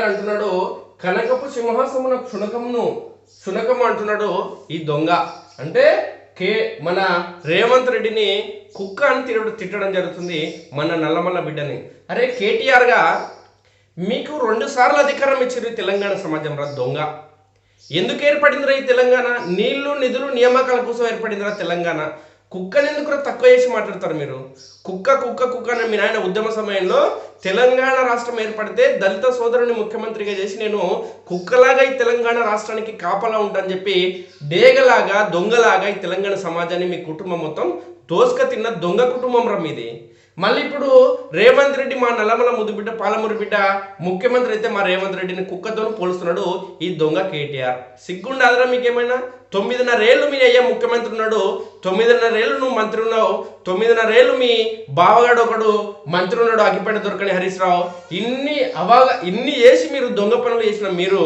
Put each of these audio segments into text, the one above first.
గారు అంటున్నాడు కనకపు సింహాసమున క్షుణకమును శునకం అంటున్నాడు ఈ దొంగ. అంటే కే మన రేవంత్ రెడ్డిని కుక్క అని తిరగడం తిట్టడం జరుగుతుంది మన నల్లమల్ల బిడ్డని. అరే కేటీఆర్గా మీకు రెండు సార్లు అధికారం ఇచ్చింది తెలంగాణ సమాజంలో దొంగ. ఎందుకు ఏర్పడిందిరా ఈ తెలంగాణ? నీళ్ళు నిధులు నియామకాల కోసం ఏర్పడిందిరా తెలంగాణ? కుక్కని ఎందుకు తక్కువ చేసి మాట్లాడతారు మీరు? కుక్క కుక్క కుక్క అని మీ నాయన ఉద్యమ సమయంలో తెలంగాణ రాష్ట్రం ఏర్పడితే దళిత సోదరుని ముఖ్యమంత్రిగా చేసి నేను కుక్కలాగా ఈ తెలంగాణ రాష్ట్రానికి కాపలా ఉంటాను చెప్పి డేగలాగా దొంగలాగా ఈ తెలంగాణ సమాజాన్ని మీ కుటుంబం మొత్తం దోసుక తిన్న దొంగ కుటుంబం రా మీది. మళ్ళీ ఇప్పుడు రేవంత్ రెడ్డి మా నల్లమల ముద్దుబిడ్డ పాలమూరు బిడ్డ ముఖ్యమంత్రి అయితే మా రేవంత్ రెడ్డిని కుక్కతో పోలుస్తున్నాడు ఈ దొంగ కేటీఆర్. సిగ్గుండాదరా మీకేమైనా? తొమ్మిదిన్నర ఏళ్ళు మీ అయ్యా ముఖ్యమంత్రి ఉన్నాడు తొమ్మిదిన్నర ఏళ్ళు నువ్వు మంత్రి ఉన్నావు తొమ్మిదిన్నర ఏళ్ళు మీ బావగాడు ఒకడు మంత్రి ఉన్నాడు అగ్గిపేట దొరకని హరీష్ రావు. ఇన్ని అవాగా ఇన్ని చేసి మీరు దొంగ పనులు చేసిన మీరు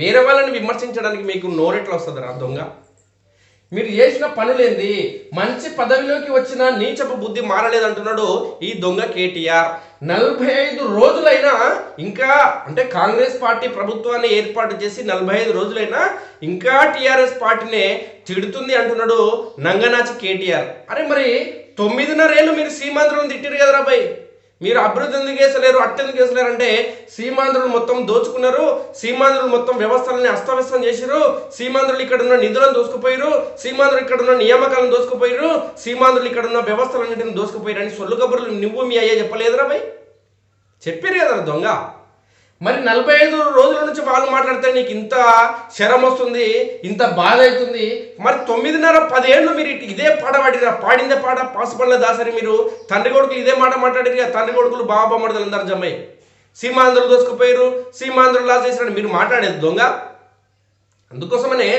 వేరే వాళ్ళని విమర్శించడానికి మీకు నోరెట్లా వస్తుందిరా దొంగ? మీరు చేసిన పనులేంది? మంచి పదవిలోకి వచ్చిన నీచపు బుద్ధి మారలేదంటున్నాడు ఈ దొంగ కేటీఆర్. నలభై ఐదు రోజులైనా ఇంకా అంటే కాంగ్రెస్ పార్టీ ప్రభుత్వాన్ని ఏర్పాటు చేసి నలభై ఐదు రోజులైనా ఇంకా టీఆర్ఎస్ పార్టీనే తిడుతుంది అంటున్నాడు నంగనాచి కేటీఆర్. అరే మరి తొమ్మిదిన్నరేళ్ళు మీరు సీమాంధ్రం తిట్టారు కదరా బాయ్ మీరు అభివృద్ధి ఎందుకు వేసలేరు అట్టెందుకు వేసలేరు అంటే సీమాంధ్రులు మొత్తం దోచుకున్నారు సీమాంధ్రులు మొత్తం వ్యవస్థలని అస్తవ్యస్తం చేసిరు సీమాంధ్రులు ఇక్కడ ఉన్న నిధులను దోసుకుపోయారు సీమాంధ్రులు ఇక్కడ ఉన్న నియామకాలను దోసుకుపోయారు సీమాంధ్రులు ఇక్కడ ఉన్న వ్యవస్థలన్నింటిని దోసుకుపోయారు అని సొల్లు కబుర్లు నువ్వు మీ అయ్యా చెప్పలేదురా భయ్? చెప్పారు కదా దొంగ. మరి నలభై ఐదు రోజుల నుంచి వాళ్ళు మాట్లాడితే నీకు ఇంత శరం వస్తుంది ఇంత బాధ అవుతుంది. మరి తొమ్మిదిన్నర పదేళ్ళు మీరు ఇటు ఇదే పాట పాడిరా పాడిందే పాట పాసుపల్ల దాసరి మీరు. తండ్రి కొడుకులు ఇదే మాట మాట్లాడారు తండ్రి కొడుకులు బాబా మడదలు అందరు జమ్మయ్య సీమాంధ్రులు దోసుకుపోయారు సీమాంధ్రులు లాస్ చేసినాడు మీరు మాట్లాడేది దొంగ. అందుకోసమనే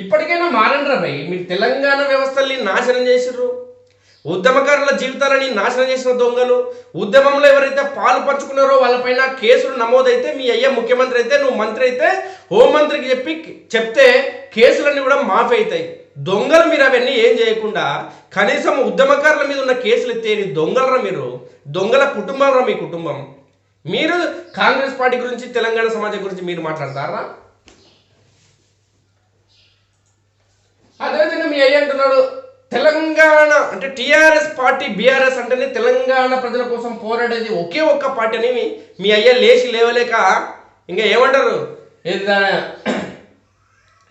ఇప్పటికైనా మారండ్రా భయ్ మీరు తెలంగాణ వ్యవస్థల్ని నాశనం చేసిర్రు. ఉద్యమకారుల జీవితాలని నాశనం చేసిన దొంగలు ఉద్యమంలో ఎవరైతే పాలు పంచుకున్నారో వాళ్ళపైన కేసులు నమోదైతే మీ అయ్యా ముఖ్యమంత్రి అయితే నువ్వు మంత్రి అయితే హోంమంత్రికి చెప్పి చెప్తే కేసులన్నీ కూడా మాఫీ అవుతాయి. దొంగలు మీరు అవన్నీ ఏం చేయకుండా కనీసం ఉద్యమకారుల మీద ఉన్న కేసులు ఎత్తేని దొంగలరా మీరు? దొంగల కుటుంబంరా మీ కుటుంబం? మీరు కాంగ్రెస్ పార్టీ గురించి తెలంగాణ సమాజం గురించి మీరు మాట్లాడతారా? అదేవిధంగా మీ అయ్య అంటున్నాడు తెలంగాణ అంటే టీఆర్ఎస్ పార్టీ బీఆర్ఎస్ అంటేనే తెలంగాణ ప్రజల కోసం పోరాడేది ఒకే ఒక్క పార్టీ అని మీ- అయ్య లేచి లేవలేక ఇంకా ఏమంటారు?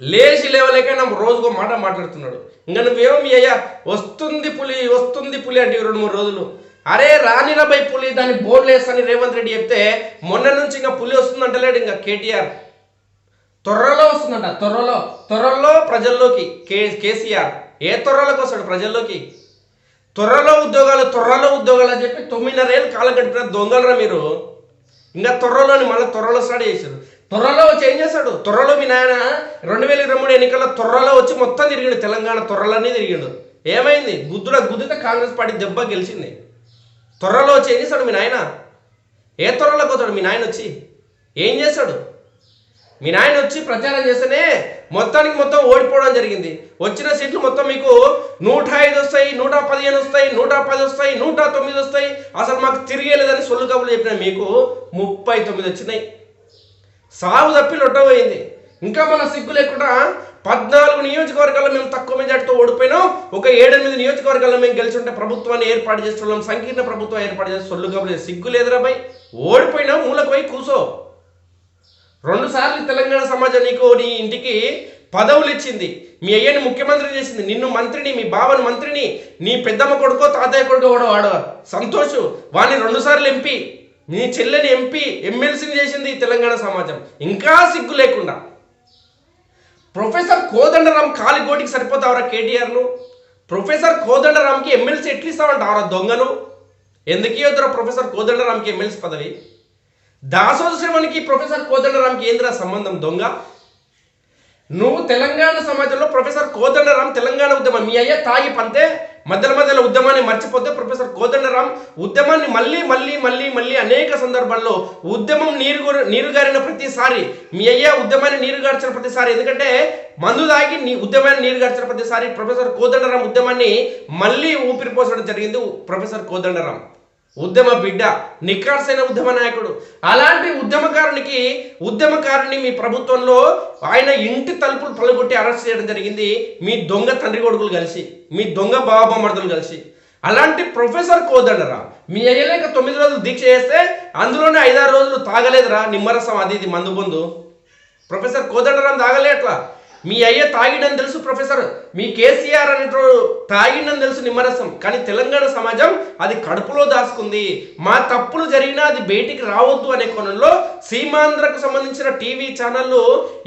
లేచి లేవలేక నా రోజుకో మాట మాట్లాడుతున్నాడు. ఇంకా నువ్వేమో మీ అయ్యా వస్తుంది పులి వస్తుంది పులి అంటే రెండు మూడు రోజులు. అరే రానిరబై పులి దాన్ని బోర్డు వేస్తాని రేవంత్ రెడ్డి చెప్తే మొన్న నుంచి ఇంకా పులి వస్తుంది అంటలేడు ఇంకా కేటీఆర్. త్వరలో వస్తుందంట త్వరలో త్వరలో ప్రజల్లోకి కే కేసీఆర్. ఏ త్వరలోకి వస్తాడు ప్రజల్లోకి? త్వరలో ఉద్యోగాలు త్వరలో ఉద్యోగాలు అని చెప్పి తొమ్మిదిన్నరేళ్ళు కాలం గడిపిన దొంగలరా మీరు? ఇంకా త్వరలోని మళ్ళీ త్వరలో స్టార్ట్ చేశారు. త్వరలో వచ్చి ఏం చేస్తాడు త్వరలో మీ నాయన రెండు వేల ఇరవై మూడు ఎన్నికల్లో త్వరలో వచ్చి మొత్తం తిరిగిండు. తెలంగాణ త్వరలోనే తిరిగిండు. ఏమైంది? గుద్దుల గుద్దితే కాంగ్రెస్ పార్టీ దెబ్బ గెలిచింది. త్వరలో వచ్చి ఏం చేస్తాడు మీ నాయన? ఏ త్వరలోకి వస్తాడు మీ నాయన వచ్చి? ఏం చేశాడు? మీ నాయన వచ్చి ప్రచారం చేస్తేనే మొత్తానికి మొత్తం ఓడిపోవడం జరిగింది. వచ్చిన సీట్లు మొత్తం మీకు నూట ఐదు వస్తాయి నూట పదిహేను వస్తాయి నూట పది వస్తాయి నూట తొమ్మిది వస్తాయి. అసలు మాకు తిరిగేలేదని సొల్లు కబులు చెప్పిన మీకు ముప్పై తొమ్మిది వచ్చినాయి. సాగు తప్పి లొట్టబోయింది ఇంకా మన సిగ్గు లేకుండా పద్నాలుగు నియోజకవర్గాల్లో మేము తక్కువ మెజార్టీతో ఓడిపోయినాం. ఒక ఏడెనిమిది నియోజకవర్గాల్లో మేము గెలిచి ఉంటే ప్రభుత్వాన్ని ఏర్పాటు చేస్తున్నాం సంకీర్ణ ప్రభుత్వం ఏర్పాటు చేసి సొల్లు కబులు సిగ్గు లేదురా బై ఓడిపోయినా మూలకు పోయి కూసో. రెండు సార్లు తెలంగాణ సమాజం నీకు నీ ఇంటికి పదవులు ఇచ్చింది. మీ అయ్యని ముఖ్యమంత్రి చేసింది. నిన్ను మంత్రిని మీ బావని మంత్రిని నీ పెద్దమ్మ కొడుకో తాతయ్య కొడుకో కూడా వాడు. సంతోష్. వాడిని రెండుసార్లు ఎంపి ఎంపీ. నీ చెల్లెని ఎంపీ ఎమ్మెల్సీని చేసింది తెలంగాణ సమాజం. ఇంకా సిగ్గు లేకుండా. ప్రొఫెసర్ కోదండరామ్ కాలిగోటికి సరిపోతావరా కేటీఆర్ను? ప్రొఫెసర్ కోదండరామ్కి ఎమ్మెల్సీ ఎట్లు ఇస్తావంటావరా దొంగను? ఎందుకు ఇవ్వద్దురా ప్రొఫెసర్ కోదండరామ్కి ఎమ్మెల్సీ పదవి? దాసోద శ్రవణ్కి ప్రొఫెసర్ కోదండరామ్కి ఏందిరా సంబంధం దొంగ? నువ్వు తెలంగాణ సమాజంలో ప్రొఫెసర్ కోదండరామ్ తెలంగాణ ఉద్యమం. మీ అయ్య తాగి పంతే మధ్యలో మధ్యలో ఉద్యమాన్ని మర్చిపోతే ప్రొఫెసర్ కోదండరామ్ ఉద్యమాన్ని మళ్ళీ మళ్ళీ మళ్ళీ మళ్ళీ అనేక సందర్భాల్లో ఉద్యమం నీరు నీరుగారిన ప్రతిసారి మీ అయ్య ఉద్యమాన్ని నీరుగార్చిన ప్రతిసారి. ఎందుకంటే మందు తాగి నీ ఉద్యమాన్ని నీరుగార్చిన ప్రతిసారి ప్రొఫెసర్ కోదండరామ్ ఉద్యమాన్ని మళ్ళీ ఊపిరి పోసడం జరిగింది ప్రొఫెసర్ కోదండరామ్. ఉద్యమ బిడ్డ నిక్కార్సైన ఉద్యమ నాయకుడు. అలాంటి ఉద్యమకారునికి ఉద్యమకారుని మీ ప్రభుత్వంలో ఆయన ఇంటి తలుపులు పలుగొట్టి అరెస్ట్ చేయడం జరిగింది. మీ దొంగ తండ్రి కొడుకులు కలిసి మీ దొంగ బాబామర్దులు కలిసి. అలాంటి ప్రొఫెసర్ కోదండరా మీ అయ్యలేక తొమ్మిది రోజులు దీక్ష చేస్తే అందులోనే ఐదారు రోజులు తాగలేదురా నిమ్మరసం అది ఇది మందు బొందు ప్రొఫెసర్ కోదండరాం తాగలే అట్లా మీ అయ్య తాగిడని తెలుసు ప్రొఫెసర్ మీ కేసీఆర్ అనేటో తాగిడని తెలుసు నిమ్మరసం. కానీ తెలంగాణ సమాజం అది కడుపులో దాచుకుంది. మా తప్పులు జరిగినా అది బయటికి రావద్దు అనే కోణంలో సీమాంధ్రకు సంబంధించిన టీవీ ఛానళ్ళు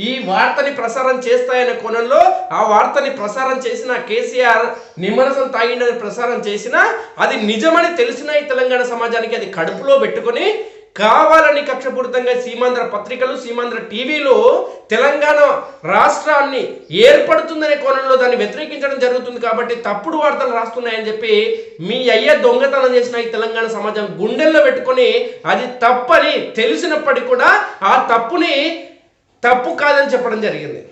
ఈ వార్తని ప్రసారం చేస్తాయనే కోణంలో ఆ వార్తని ప్రసారం చేసిన కేసీఆర్ నిమ్మరసం తాగిండని ప్రసారం చేసినా అది నిజమని తెలిసిన ఈ తెలంగాణ సమాజానికి అది కడుపులో పెట్టుకొని కావాలని కక్షపూరితంగా సీమాంధ్ర పత్రికలు సీమాంధ్ర టీవీలో తెలంగాణ రాష్ట్రాన్ని ఏర్పడుతుందనే కోణంలో దాన్ని వ్యతిరేకించడం జరుగుతుంది కాబట్టి తప్పుడు వార్తలు రాస్తున్నాయని చెప్పి మీ అయ్య దొంగతనం చేసిన ఈ తెలంగాణ సమాజం గుండెల్లో పెట్టుకొని అది తప్పని తెలిసినప్పటికీ కూడా ఆ తప్పుని తప్పు కాదని చెప్పడం జరిగింది.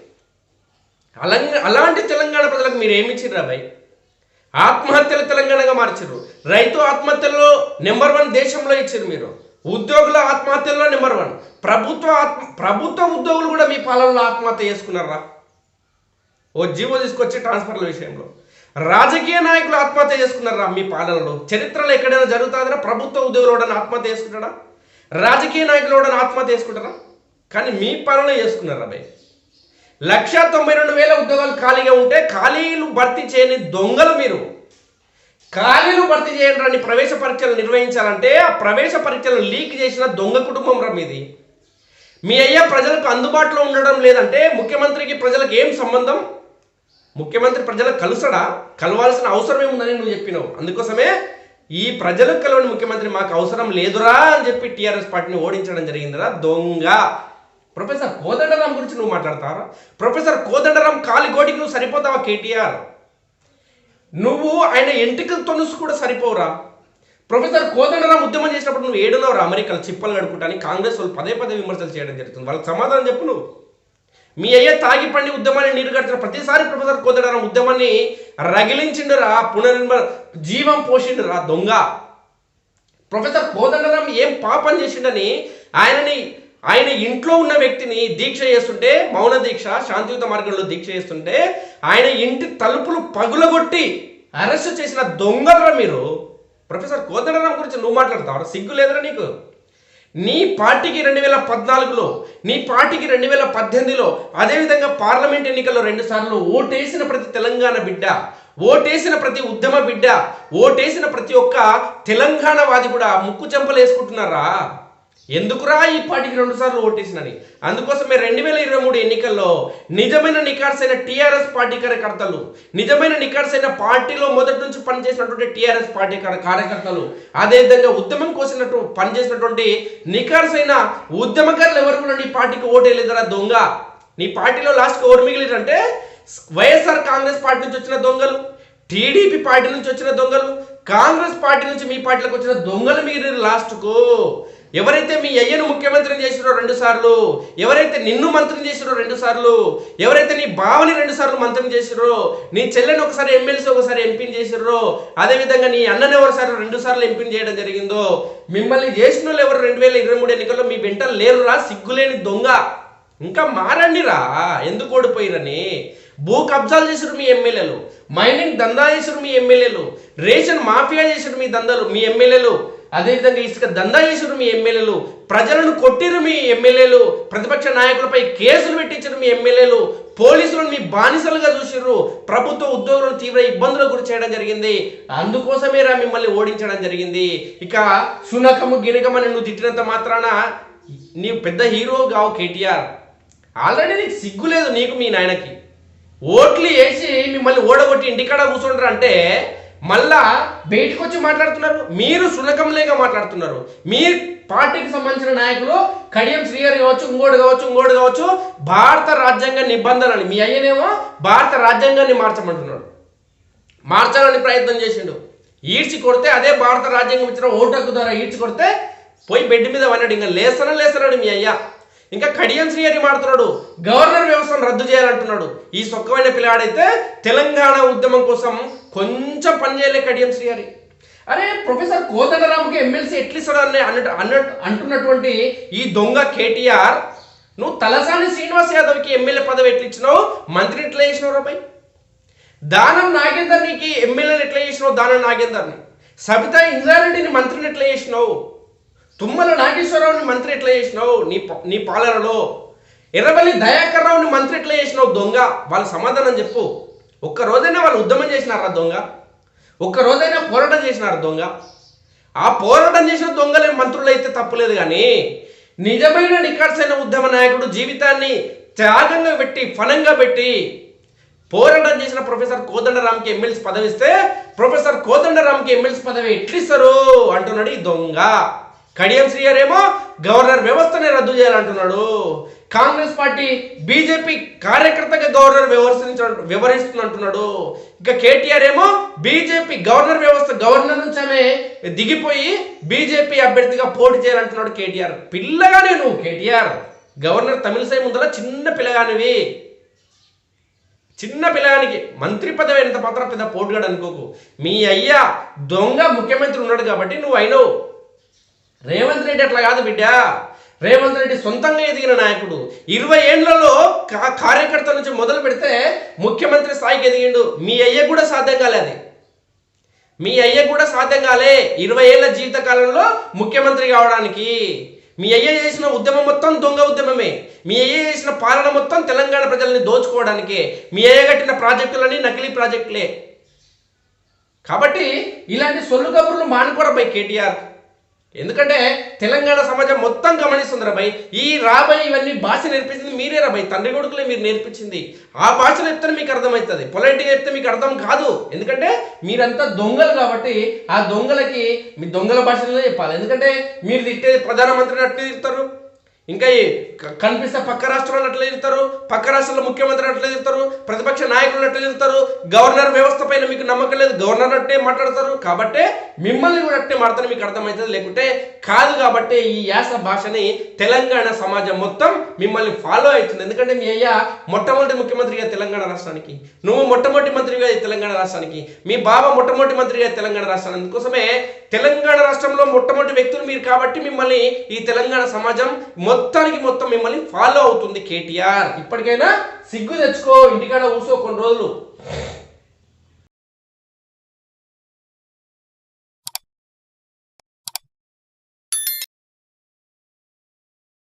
అలా అలాంటి తెలంగాణ ప్రజలకు మీరు ఏమి ఇచ్చిర్రు ఆత్మహత్యలు తెలంగాణగా మార్చిర్రు. రైతు ఆత్మహత్యల్లో నెంబర్ వన్ దేశంలో ఇచ్చారు మీరు. ఉద్యోగుల ఆత్మహత్యల్లో నెంబర్ వన్. ప్రభుత్వ ఆత్మ ప్రభుత్వ ఉద్యోగులు కూడా మీ పాలనలో ఆత్మహత్య చేసుకున్నారా? ఓ జీవో తీసుకొచ్చి ట్రాన్స్ఫర్ల విషయంలో. రాజకీయ నాయకులు ఆత్మహత్య చేసుకున్నారా మీ పాలనలో? చరిత్రలో ఎక్కడైనా జరుగుతుందా ప్రభుత్వ ఉద్యోగులు ఎవడన్నా ఆత్మహత్య చేసుకుంటాడా? రాజకీయ నాయకులు ఎవడన్నా ఆత్మహత్య చేసుకుంటారా? కానీ మీ పాలన చేసుకున్నారా భయ్ లక్ష తొంభై రెండు వేల ఉద్యోగాలు ఖాళీగా ఉంటే ఖాళీలు భర్తీ చేయని దొంగలు మీరు. ఖాళీలు భర్తీ చేయండి ప్రవేశ పరీక్షలు నిర్వహించాలంటే ఆ ప్రవేశ పరీక్షలు లీక్ చేసిన దొంగ కుటుంబం రా మీది. మీ అయ్యా ప్రజలకు అందుబాటులో ఉండడం లేదంటే ముఖ్యమంత్రికి ప్రజలకు ఏం సంబంధం? ముఖ్యమంత్రి ప్రజలకు కలుసడా కలవాల్సిన అవసరం ఏముందని నువ్వు చెప్పినావు. అందుకోసమే ఈ ప్రజలకు కలవని ముఖ్యమంత్రి మాకు అవసరం లేదురా అని చెప్పి టీఆర్ఎస్ పార్టీని ఓడించడం జరిగిందిరా దొంగ. ప్రొఫెసర్ కోదండరాం గురించి నువ్వు మాట్లాడతావా? ప్రొఫెసర్ కోదండరాం కాలిగోటికి నువ్వు సరిపోతావా కేటీఆర్? నువ్వు ఆయన ఎంటికలు తొనుసు కూడా సరిపోవురా. ప్రొఫెసర్ కోదండరామ్ ఉద్యమం చేసినప్పుడు నువ్వు ఏడునవరా అమెరికాలో చిప్పలు గడుపుకుంటాని కాంగ్రెస్ వాళ్ళు పదే పదే విమర్శలు చేయడం జరుగుతుంది. వాళ్ళకి సమాధానం చెప్పు నువ్వు. మీ అయ్య తాగి పండి ఉద్యమాన్ని నీరుగడుతున్న ప్రతిసారి ప్రొఫెసర్ కోదండరాం ఉద్యమాన్ని రగిలించిండురా పునర్నిర్మ జీవం పోషిండురా దొంగ. ప్రొఫెసర్ కోదండరాం ఏం పాపం చేసిండని ఆయనని ఆయన ఇంట్లో ఉన్న వ్యక్తిని దీక్ష చేస్తుంటే మౌన దీక్ష శాంతియుత మార్గంలో దీక్ష చేస్తుంటే ఆయన ఇంటి తలుపులు పగులగొట్టి అరెస్ట్ చేసిన దొంగలరా మీరు? ప్రొఫెసర్ కోదండరామ్ గురించి నువ్వు మాట్లాడతావు? సిగ్గు లేదురా నీకు. నీ పార్టీకి రెండు వేల పద్నాలుగులో నీ పార్టీకి రెండు వేల పద్దెనిమిదిలో అదేవిధంగా పార్లమెంట్ ఎన్నికల్లో రెండు సార్లు ఓటేసిన ప్రతి తెలంగాణ బిడ్డ ఓటేసిన ప్రతి ఉద్యమ బిడ్డ ఓటేసిన ప్రతి ఒక్క తెలంగాణ వాది కూడా ముక్కు చెంపలు వేసుకుంటున్నారా? ఎందుకురా ఈ పార్టీకి రెండు సార్లు ఓటేసినని? అందుకోసమే రెండు వేల ఇరవై మూడు ఎన్నికల్లో నిజమైన నికార్సైన టీఆర్ఎస్ పార్టీ కార్యకర్తలు నిజమైన నికార్సైన పార్టీలో మొదటి నుంచి పనిచేసినటువంటి టీఆర్ఎస్ పార్టీ కార్యకర్తలు అదేవిధంగా ఉద్యమం కోసినట్టు పనిచేసినటువంటి నికార్సైన ఉద్యమకారులు ఎవరు కూడా నీ పార్టీకి ఓటేయలేదురా దొంగ? నీ పార్టీలో లాస్ట్కి ఎవరు మిగిలిరంటే వైఎస్ఆర్ కాంగ్రెస్ పార్టీ నుంచి వచ్చిన దొంగలు టీడీపీ పార్టీ నుంచి వచ్చిన దొంగలు కాంగ్రెస్ పార్టీ నుంచి మీ పార్టీలకు వచ్చిన దొంగలు మిగిలిన లాస్ట్కు. ఎవరైతే మీ అయ్యను ముఖ్యమంత్రిని చేసిరో రెండు సార్లు ఎవరైతే నిన్ను మంత్రిని చేసిరో రెండు సార్లు ఎవరైతే నీ బావని రెండు సార్లు మంత్రిని చేసిరో నీ చెల్లెని ఒకసారి ఎమ్మెల్సీ ఒకసారి ఎంపీని చేసిర్రో అదేవిధంగా నీ అన్నని ఎవరిసారి రెండు సార్లు ఎంపీని చేయడం జరిగిందో మిమ్మల్ని చేసిన వాళ్ళు ఎవరు రెండు వేల ఇరవై మూడు ఎన్నికల్లో మీ వెంట లేరురా సిగ్గులేని దొంగ. ఇంకా మారండిరా ఎందుకు ఓడిపోయిరని భూ కబ్జాలు చేసారు మీ ఎమ్మెల్యేలు మైనింగ్ దందా చేసారు మీ ఎమ్మెల్యేలు రేషన్ మాఫియా చేసారు మీ దందాలు మీ ఎమ్మెల్యేలు. అదేవిధంగా ఇసుక దందా చేసారు మీ ఎమ్మెల్యేలు. ప్రజలను కొట్టిరు మీ ఎమ్మెల్యేలు. ప్రతిపక్ష నాయకులపై కేసులు పెట్టించారు మీ ఎమ్మెల్యేలు. పోలీసులను మీ బానిసలుగా చూసిర్రు. ప్రభుత్వ ఉద్యోగులను తీవ్ర ఇబ్బందులకు గురి చేయడం జరిగింది. అందుకోసమేరా మిమ్మల్ని ఓడించడం జరిగింది. ఇక సునకము గినకమని నువ్వు తిట్టినంత మాత్రాన నీవు పెద్ద హీరో కావు కేటీఆర్. ఆల్రెడీ నీకు సిగ్గు లేదు నీకు మీ నాయనకి. ఓట్లు వేసి మిమ్మల్ని ఓడగొట్టి ఇంటికాడ కూర్చుంటారు అంటే మళ్ళా బయటకు వచ్చి మాట్లాడుతున్నారు. మీరు సునకంలేగా మాట్లాడుతున్నారు. మీ పార్టీకి సంబంధించిన నాయకులు కడియం శ్రీగారు కావచ్చు ఇంకోటి కావచ్చు ఇంకోటి కావచ్చు భారత రాజ్యాంగ నిబంధనలు మీ అయ్యనేమో భారత రాజ్యాంగాన్ని మార్చమంటున్నాడు. మార్చాలని ప్రయత్నం చేసిండు. ఈడ్చి కొడితే అదే భారత రాజ్యాంగం ఇచ్చిన ఓటు ద్వారా ఈడ్చి కొడితే పోయి బెడ్ మీద వన్నాడు ఇంకా లేసన లేసనాడు మీ అయ్యా. ఇంకా కడియం శ్రీహరి మాడుతున్నాడు. గవర్నర్ వ్యవస్థను రద్దు చేయాలంటున్నాడు. ఈ సొక్కమైన పిల్లాడైతే తెలంగాణ ఉద్యమం కోసం కొంచెం పనిచేయలే కడియం శ్రీహరి. అరే ప్రొఫెసర్ కోదండరాముకి ఎమ్మెల్సీ ఎట్లిస్తాడు అనే అన్నట్టు అన్నట్టు అంటున్నటువంటి ఈ దొంగ కేటీఆర్ నువ్వు తలసాని శ్రీనివాస్ యాదవ్కి ఎమ్మెల్యే పదవి ఎట్లిచ్చినావు? మంత్రి ఎట్లా చేసినావు రాబాయ్? దానం నాగేందర్ నీకు ఎమ్మెల్యేని ఎట్లా చేసినావు? దానం నాగేందర్ని. సబితా ఇంద్రారెడ్డిని మంత్రిని ఎట్లా చేసినావు? తుమ్మల నాగేశ్వరరావుని మంత్రి ఎట్లా చేసినావు? నీ ప- నీ పాలనలో. ఎర్రబల్లి దయాకర్ రావుని మంత్రి ఎట్లా చేసినావు దొంగ? వాళ్ళ సమాధానం చెప్పు. ఒక్క రోజైనా వాళ్ళు ఉద్యమం చేసినారా దొంగ? ఒక్క రోజైనా పోరాటం చేసినారు దొంగ? ఆ పోరాటం చేసిన దొంగలే మంత్రులు అయితే తప్పులేదు కానీ నిజమైన నిఖార్సైన ఉద్యమ నాయకుడు జీవితాన్ని త్యాగంగా పెట్టి ఫలంగా పెట్టి పోరాటం చేసిన ప్రొఫెసర్ కోదండరామ్కి ఎమ్మెల్సీ పదవి ఇస్తే ప్రొఫెసర్ కోదండరామ్కి ఎమ్మెల్సీ పదవి ఎట్లిస్తారు? అంటున్నాడు ఈ దొంగ. కడియం శ్రీయర్ ఏమో గవర్నర్ వ్యవస్థనే రద్దు చేయాలంటున్నాడు. కాంగ్రెస్ పార్టీ బీజేపీ కార్యకర్తగా గవర్నర్ వ్యవహరించ వ్యవహరిస్తుంది అంటున్నాడు కేటీఆర్ ఏమో బీజేపీ గవర్నర్ వ్యవస్థ గవర్నర్ నుంచి ఆమె దిగిపోయి బీజేపీ అభ్యర్థిగా పోటీ చేయాలంటున్నాడు కేటీఆర్. పిల్లగానే నువ్వు కేటీఆర్. గవర్నర్ తమిళసై ముందర చిన్న పిల్లగానివి చిన్న పిల్లగానికి మంత్రి పదవి ఎంత మాత్రం పెద్ద పోటుగాడు అనుకోకు. మీ అయ్యా దొంగ ముఖ్యమంత్రి ఉన్నాడు కాబట్టి నువ్వు అయినవు. రేవంత్ రెడ్డి అట్లా కాదు బిడ్డ. రేవంత్ రెడ్డి సొంతంగా ఎదిగిన నాయకుడు. ఇరవై ఏళ్ళలో కార్యకర్త నుంచి మొదలు పెడితే ముఖ్యమంత్రి స్థాయికి ఎదిగిండు. మీ అయ్య కూడా సాధ్యం కాలేదు మీ అయ్య కూడా సాధ్యం కాలే ఇరవై ఏళ్ళ జీవితకాలంలో ముఖ్యమంత్రి కావడానికి. మీ అయ్య చేసిన ఉద్యమం మొత్తం దొంగ ఉద్యమమే. మీ అయ్య చేసిన పాలన మొత్తం తెలంగాణ ప్రజల్ని దోచుకోవడానికి. మీ అయ్య కట్టిన ప్రాజెక్టులన్నీ నకిలీ ప్రాజెక్టులే. కాబట్టి ఇలాంటి సొల్లు కబుర్లు మానుకోరా కేటీఆర్. ఎందుకంటే తెలంగాణ సమాజం మొత్తం గమనిస్తుంది రాబాయ్. ఈ రాబాయ్ ఇవన్నీ భాష నేర్పించింది మీరే రాబాయ్. తండ్రి కొడుకులే మీరు నేర్పించింది. ఆ భాషలో చెప్తే మీకు అర్థమవుతుంది. పొలైట్గా చెప్తే మీకు అర్థం కాదు. ఎందుకంటే మీరంతా దొంగలు కాబట్టి ఆ దొంగలకి మీ దొంగల భాషలో చెప్పాలి. ఎందుకంటే మీరు తిట్టే ప్రధానమంత్రిని అట్లే తిడతారు. ఇంకా ఈ కనిపిస్తే పక్క రాష్ట్రాలు అట్లా తిడతారు పక్క రాష్ట్రాల ముఖ్యమంత్రి అట్లా తిడతారు ప్రతిపక్ష నాయకులు అట్లా తిడతారు గవర్నర్ వ్యవస్థ పైన మీకు నమ్మకం లేదు గవర్నర్ అట్టే మాట్లాడతారు. కాబట్టే మిమ్మల్ని కూడా అట్టే మాట్లాడతారు మీకు అర్థమవుతుంది. లేకుంటే కాదు కాబట్టి ఈ యాస భాషని తెలంగాణ సమాజం మొత్తం మిమ్మల్ని ఫాలో అవుతుంది. ఎందుకంటే మీ అయ్యా మొట్టమొదటి ముఖ్యమంత్రిగా తెలంగాణ రాష్ట్రానికి నువ్వు మొట్టమొదటి మంత్రిగా ఈ తెలంగాణ రాష్ట్రానికి మీ బావ మొట్టమొదటి మంత్రిగా తెలంగాణ రాష్ట్రానికి. అందుకోసమే తెలంగాణ రాష్ట్రంలో మొట్టమొదటి వ్యక్తులు మీరు కాబట్టి మిమ్మల్ని ఈ తెలంగాణ సమాజం మొత్తానికి మొత్తం మిమ్మల్ని ఫాలో అవుతుంది కేటీఆర్. ఇప్పటికైనా సిగ్గు తెచ్చుకో ఇంటికాడ కూర్చో కొన్ని రోజులు.